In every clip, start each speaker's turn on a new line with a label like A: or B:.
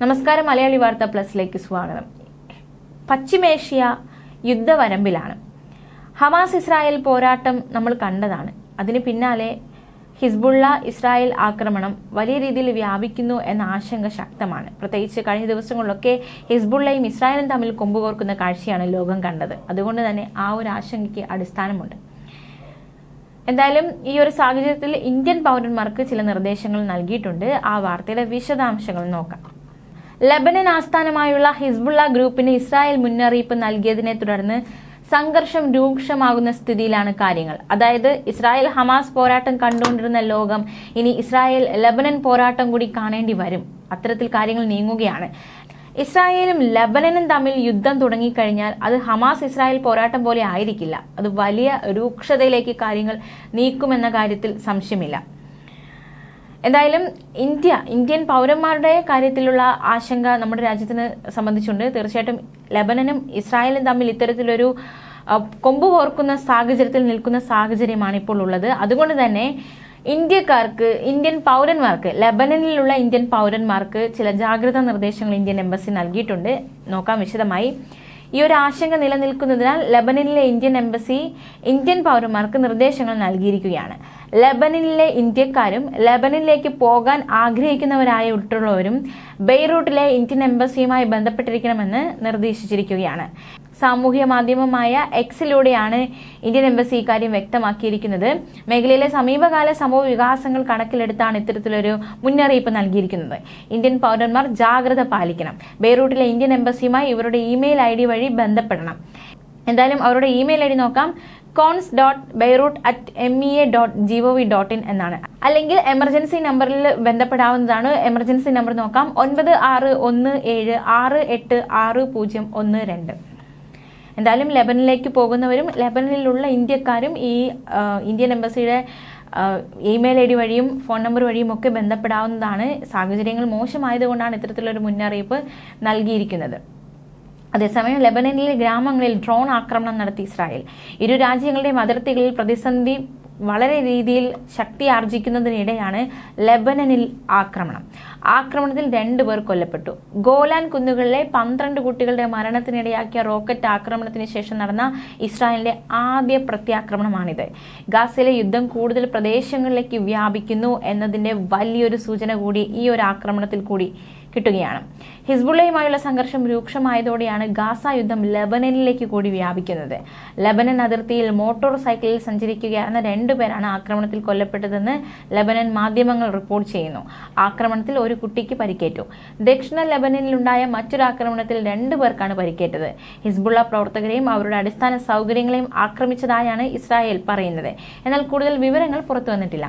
A: നമസ്കാരം മലയാളി വാർത്ത പ്ലസിലേക്ക് സ്വാഗതം. പശ്ചിമേഷ്യ യുദ്ധവരമ്പിലാണ്. ഹമാസ് ഇസ്രായേൽ പോരാട്ടം നമ്മൾ കണ്ടതാണ്. അതിന് പിന്നാലെ ഹിസ്ബുള്ള ഇസ്രായേൽ ആക്രമണം വലിയ രീതിയിൽ വ്യാപിക്കുന്നു എന്ന ആശങ്ക ശക്തമാണ്. പ്രത്യേകിച്ച് കഴിഞ്ഞ ദിവസങ്ങളിലൊക്കെ ഹിസ്ബുള്ളയും ഇസ്രായേലും തമ്മിൽ കൊമ്പുകോർക്കുന്ന കാഴ്ചയാണ് ലോകം കണ്ടത്. അതുകൊണ്ട് തന്നെ ആ ഒരു ആശങ്കയ്ക്ക് അടിസ്ഥാനമുണ്ട്. എന്തായാലും ഈ ഒരു സാഹചര്യത്തിൽ ഇന്ത്യൻ പൗരന്മാർക്ക് ചില നിർദ്ദേശങ്ങൾ നൽകിയിട്ടുണ്ട്. ആ വാർത്തയുടെ വിശദാംശങ്ങൾ നോക്കാം. ലബനൻ ആസ്ഥാനമായുള്ള ഹിസ്ബുള്ള ഗ്രൂപ്പിന് ഇസ്രായേൽ മുന്നറിയിപ്പ് നൽകിയതിനെ തുടർന്ന് സംഘർഷം രൂക്ഷമാകുന്ന സ്ഥിതിയിലാണ് കാര്യങ്ങൾ. അതായത് ഇസ്രായേൽ ഹമാസ് പോരാട്ടം കണ്ടുകൊണ്ടിരുന്ന ലോകം ഇനി ഇസ്രായേൽ ലബനൻ പോരാട്ടം കൂടി കാണേണ്ടി വരും. അത്തരത്തിൽ കാര്യങ്ങൾ നീങ്ങുകയാണ്. ഇസ്രായേലും ലബനനും തമ്മിൽ യുദ്ധം തുടങ്ങിക്കഴിഞ്ഞാൽ അത് ഹമാസ് ഇസ്രായേൽ പോരാട്ടം പോലെ ആയിരിക്കില്ല. അത് വലിയ രൂക്ഷതയിലേക്ക് കാര്യങ്ങൾ നീക്കുമെന്ന കാര്യത്തിൽ സംശയമില്ല. എന്തായാലും ഇന്ത്യ ഇന്ത്യൻ പൗരന്മാരുടെ കാര്യത്തിലുള്ള ആശങ്ക നമ്മുടെ രാജ്യത്തിന് സംബന്ധിച്ചുണ്ട്. തീർച്ചയായിട്ടും ലബനനും ഇസ്രായേലും തമ്മിൽ ഇത്തരത്തിലൊരു കൊമ്പ് കോർക്കുന്ന സാഹചര്യത്തിൽ നിൽക്കുന്ന സാഹചര്യമാണ് ഇപ്പോൾ ഉള്ളത്. അതുകൊണ്ട് തന്നെ ഇന്ത്യക്കാർക്ക് ഇന്ത്യൻ പൗരന്മാർക്ക് ലബനനിലുള്ള ഇന്ത്യൻ പൗരന്മാർക്ക് ചില ജാഗ്രതാ നിർദ്ദേശങ്ങൾ ഇന്ത്യൻ എംബസി നൽകിയിട്ടുണ്ട്. നോക്കാം വിശദമായി. ഈ ഒരു ആശങ്ക നിലനിൽക്കുന്നതിനാൽ ലബനനിലെ ഇന്ത്യൻ എംബസി ഇന്ത്യൻ പൗരന്മാർക്ക് നിർദ്ദേശങ്ങൾ നൽകിയിരിക്കുകയാണ്. ലബനനിലെ ഇന്ത്യക്കാരും ലെബനനിലേക്ക് പോകാൻ ആഗ്രഹിക്കുന്നവരായ ഉൾപ്പെടെയുള്ളവരും ബെയ്റൂട്ടിലെ ഇന്ത്യൻ എംബസിയുമായി ബന്ധപ്പെട്ടിരിക്കണമെന്ന് നിർദ്ദേശിച്ചിരിക്കുകയാണ്. സാമൂഹ്യ മാധ്യമമായ എക്സിലൂടെയാണ് ഇന്ത്യൻ എംബസി ഇക്കാര്യം വ്യക്തമാക്കിയിരിക്കുന്നത്. മേഖലയിലെ സമീപകാല സംഭവ വികാസങ്ങൾ കണക്കിലെടുത്താണ് ഇത്തരത്തിലൊരു മുന്നറിയിപ്പ് നൽകിയിരിക്കുന്നത്. ഇന്ത്യൻ പൗരന്മാർ ജാഗ്രത പാലിക്കണം. ബെയ്റൂട്ടിലെ ഇന്ത്യൻ എംബസിയുമായി ഇവരുടെ ഇമെയിൽ ഐ വഴി ബന്ധപ്പെടണം. എന്തായാലും അവരുടെ ഇമെയിൽ ഐ ഡി നോക്കാം. Cons dot Beirut at M E A dot G O V dot in എന്നാണ്. അല്ലെങ്കിൽ എമർജൻസി നമ്പറിൽ ബന്ധപ്പെടാവുന്നതാണ്. എമർജൻസി നമ്പർ നോക്കാം. ഒൻപത് ആറ് ഒന്ന് ഏഴ് ആറ് എട്ട് ആറ് പൂജ്യം ഒന്ന് രണ്ട്. എന്തായാലും ലെബനിലേക്ക് പോകുന്നവരും ലെബനിലുള്ള ഇന്ത്യക്കാരും ഈ ഇന്ത്യൻ എംബസിയുടെ ഇമെയിൽ ഐ ഡി വഴിയും ഫോൺ നമ്പർ വഴിയും ഒക്കെ ബന്ധപ്പെടാവുന്നതാണ്. സാഹചര്യങ്ങൾ മോശമായതുകൊണ്ടാണ് ഇത്തരത്തിലൊരു മുന്നറിയിപ്പ് നൽകിയിരിക്കുന്നത്. അതേസമയം ലെബനനിലെ ഗ്രാമങ്ങളിൽ ഡ്രോൺ ആക്രമണം നടത്തി ഇസ്രായേൽ. ഇരു രാജ്യങ്ങളുടെയും അതിർത്തികളിൽ പ്രതിസന്ധി വളരെ രീതിയിൽ ശക്തി ആർജിക്കുന്നതിനിടെയാണ് ലെബനനിൽ ആക്രമണം. ആക്രമണത്തിൽ രണ്ടു പേർ കൊല്ലപ്പെട്ടു. ഗോലാൻ കുന്നുകളിലെ പന്ത്രണ്ട് കുട്ടികളുടെ മരണത്തിനിടയാക്കിയ റോക്കറ്റ് ആക്രമണത്തിന് ശേഷം നടന്ന ഇസ്രായേലിന്റെ ആദ്യ പ്രത്യാക്രമണമാണിത്. ഗാസയിലെ യുദ്ധം കൂടുതൽ പ്രദേശങ്ങളിലേക്ക് വ്യാപിക്കുന്നു എന്നതിന്റെ വലിയൊരു സൂചന കൂടി ഈ ഒരു ആക്രമണത്തിൽ കൂടി കിട്ടുകയാണ്. ഹിസ്ബുള്ളയുമായുള്ള സംഘർഷം രൂക്ഷമായതോടെയാണ് ഗാസ യുദ്ധം ലബനനിലേക്ക് കൂടി വ്യാപിക്കുന്നത്. ലബനൻ അതിർത്തിയിൽ മോട്ടോർ സൈക്കിളിൽ സഞ്ചരിക്കുകയായിരുന്ന രണ്ടുപേരാണ് ആക്രമണത്തിൽ കൊല്ലപ്പെട്ടതെന്ന് ലബനൻ മാധ്യമങ്ങൾ റിപ്പോർട്ട് ചെയ്യുന്നു. ആക്രമണത്തിൽ ഒരു കുട്ടിക്ക് പരിക്കേറ്റു. ദക്ഷിണ ലബനനിലുണ്ടായ മറ്റൊരു ആക്രമണത്തിൽ രണ്ടു പേർക്കാണ് പരിക്കേറ്റത്. ഹിസ്ബുള്ള പ്രവർത്തകരെയും അവരുടെ അടിസ്ഥാന സൗകര്യങ്ങളെയും ആക്രമിച്ചതായാണ് ഇസ്രായേൽ പറയുന്നത്. എന്നാൽ കൂടുതൽ വിവരങ്ങൾ പുറത്തു വന്നിട്ടില്ല.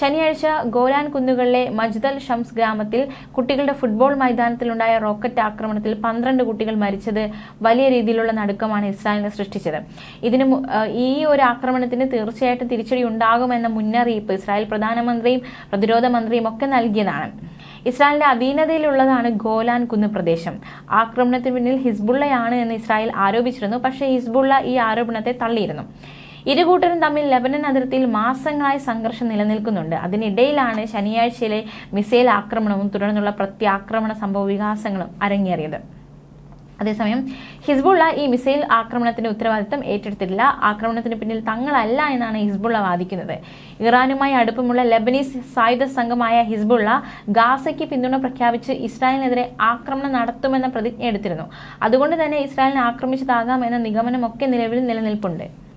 A: ശനിയാഴ്ച ഗോലാൻ കുന്നുകളിലെ മജ്ദൽ ഷംസ് ഗ്രാമത്തിൽ കുട്ടികളുടെ ഫുട്ബോൾ മൈതാനത്തിലുണ്ടായ റോക്കറ്റ് ആക്രമണത്തിൽ പന്ത്രണ്ട് കുട്ടികൾ മരിച്ചത് വലിയ രീതിയിലുള്ള നടുക്കമാണ് ഇസ്രായേലിനെ സൃഷ്ടിച്ചത്. ഇതിന് ഈ ഒരു ആക്രമണത്തിന് തീർച്ചയായിട്ടും തിരിച്ചടി ഉണ്ടാകുമെന്ന മുന്നറിയിപ്പ് ഇസ്രായേൽ പ്രധാനമന്ത്രിയും പ്രതിരോധ മന്ത്രിയും ഒക്കെ നൽകിയതാണ്. ഇസ്രായേലിന്റെ അധീനതയിലുള്ളതാണ് ഗോലാൻ കുന്ന് പ്രദേശം. ആക്രമണത്തിന് പിന്നിൽ ഹിസ്ബുള്ളയാണ് എന്ന് ഇസ്രായേൽ ആരോപിച്ചിരുന്നു. പക്ഷേ ഹിസ്ബുള്ള ഈ ആരോപണത്തെ തള്ളിയിരുന്നു. ഇരുകൂട്ടരും തമ്മിൽ ലബനൻ അതിർത്തിയിൽ മാസങ്ങളായി സംഘർഷം നിലനിൽക്കുന്നുണ്ട്. അതിനിടയിലാണ് ശനിയാഴ്ചയിലെ മിസൈൽ ആക്രമണവും തുടർന്നുള്ള പ്രത്യാക്രമണ സംഭവ വികാസങ്ങളും അരങ്ങേറിയത്. അതേസമയം ഹിസ്ബുള്ള ഈ മിസൈൽ ആക്രമണത്തിന്റെ ഉത്തരവാദിത്തം ഏറ്റെടുത്തിട്ടില്ല. ആക്രമണത്തിന് പിന്നിൽ തങ്ങളല്ല എന്നാണ് ഹിസ്ബുള്ള വാദിക്കുന്നത്. ഇറാനുമായി അടുപ്പമുള്ള ലബനീസ് സായുധ സംഘമായ ഹിസ്ബുള്ള ഗാസയ്ക്ക് പിന്തുണ പ്രഖ്യാപിച്ച് ഇസ്രായേലിനെതിരെ ആക്രമണം നടത്തുമെന്ന പ്രതിജ്ഞ എടുത്തിരുന്നു. അതുകൊണ്ട് തന്നെ ഇസ്രായേലിനെ ആക്രമിച്ചതാകാം എന്ന നിഗമനമൊക്കെ നിലവിൽ നിലനിൽപ്പുണ്ട്.